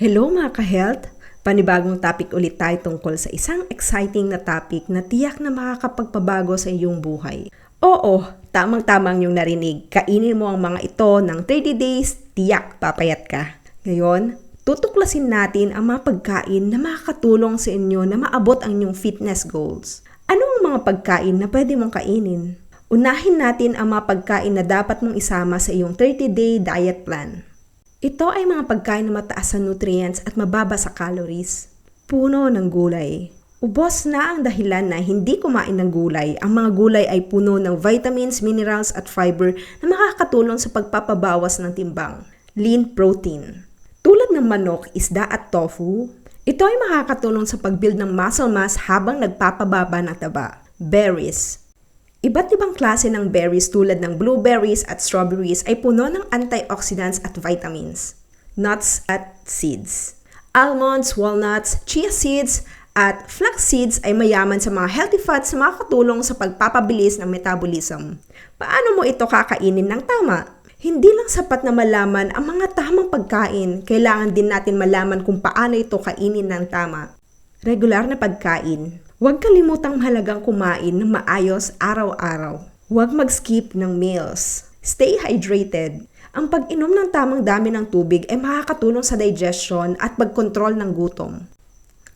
Hello mga ka-health! Panibagong topic ulit tayo tungkol sa isang exciting na topic na tiyak na makakapagpabago sa iyong buhay. Oo, tamang-tamang yung narinig. Kainin mo ang mga ito ng 30 days, tiyak papayat ka. Ngayon, tutuklasin natin ang mga pagkain na makakatulong sa inyo na maabot ang inyong fitness goals. Ano ang mga pagkain na pwede mong kainin? Unahin natin ang mga pagkain na dapat mong isama sa iyong 30-day diet plan. Ito ay mga pagkain na mataas sa nutrients at mababa sa calories. Puno ng gulay. Ubos na ang dahilan na hindi kumain ng gulay. Ang mga gulay ay puno ng vitamins, minerals at fiber na makakatulong sa pagpapabawas ng timbang. Lean protein. Tulad ng manok, isda at tofu, ito ay makakatulong sa pag-build ng muscle mass habang nagpapababa ng taba. Berries. Iba't ibang klase ng berries tulad ng blueberries at strawberries ay puno ng antioxidants at vitamins. Nuts at seeds. Almonds, walnuts, chia seeds, at flax seeds ay mayaman sa mga healthy fats na makakatulong sa pagpapabilis ng metabolism. Paano mo ito kakainin ng tama? Hindi lang sapat na malaman ang mga tamang pagkain, kailangan din natin malaman kung paano ito kainin ng tama. Regular na pagkain. Huwag kalimutang mahalagang kumain ng maayos araw-araw. Huwag mag-skip ng meals. Stay hydrated. Ang pag-inom ng tamang dami ng tubig ay makakatulong sa digestion at pagkontrol ng gutom.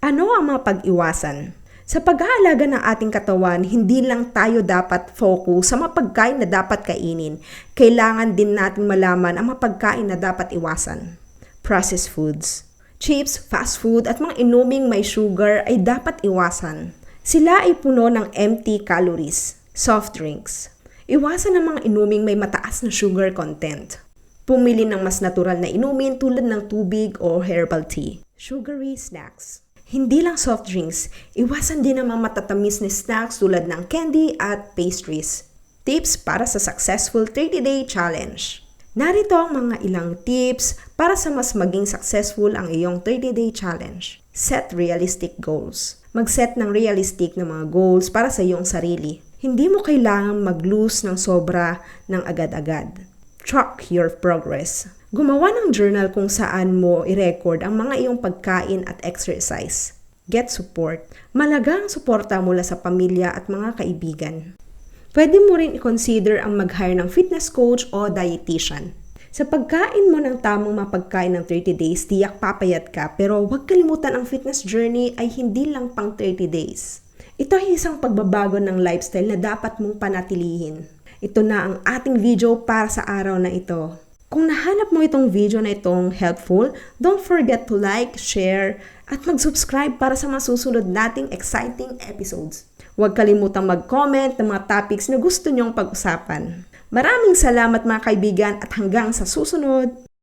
Ano ang mga pag-iwasan? Sa pag-aalaga ng ating katawan, hindi lang tayo dapat focus sa mga pagkain na dapat kainin. Kailangan din natin malaman ang mga pagkain na dapat iwasan. Processed foods. Chips, fast food at mga inuming may sugar ay dapat iwasan. Sila ay puno ng empty calories. Soft drinks. Iwasan ang mga inuming may mataas na sugar content. Pumili ng mas natural na inumin tulad ng tubig o herbal tea. Sugary snacks. Hindi lang soft drinks, iwasan din ang mga matatamis na snacks tulad ng candy at pastries. Tips para sa successful 30-day challenge. Narito ang mga ilang tips para sa mas maging successful ang iyong 30-day challenge. Set realistic goals. Mag-set ng realistic na mga goals para sa iyong sarili. Hindi mo kailangang mag-lose ng sobra ng agad-agad. Track your progress. Gumawa ng journal kung saan mo i-record ang mga iyong pagkain at exercise. Get support. Malagang suporta mula sa pamilya at mga kaibigan. Pwede mo rin i-consider ang mag-hire ng fitness coach o dietitian. Sa pagkain mo ng tamang mapagkain ng 30 days, tiyak papayat ka pero huwag kalimutan ang fitness journey ay hindi lang pang 30 days. Ito ay isang pagbabago ng lifestyle na dapat mong panatilihin. Ito na ang ating video para sa araw na ito. Kung nahanap mo itong video na itong helpful, don't forget to like, share, at mag-subscribe para sa masusunod nating exciting episodes. Huwag kalimutang mag-comment ng mga topics na gusto nyong pag-usapan. Maraming salamat mga kaibigan at hanggang sa susunod!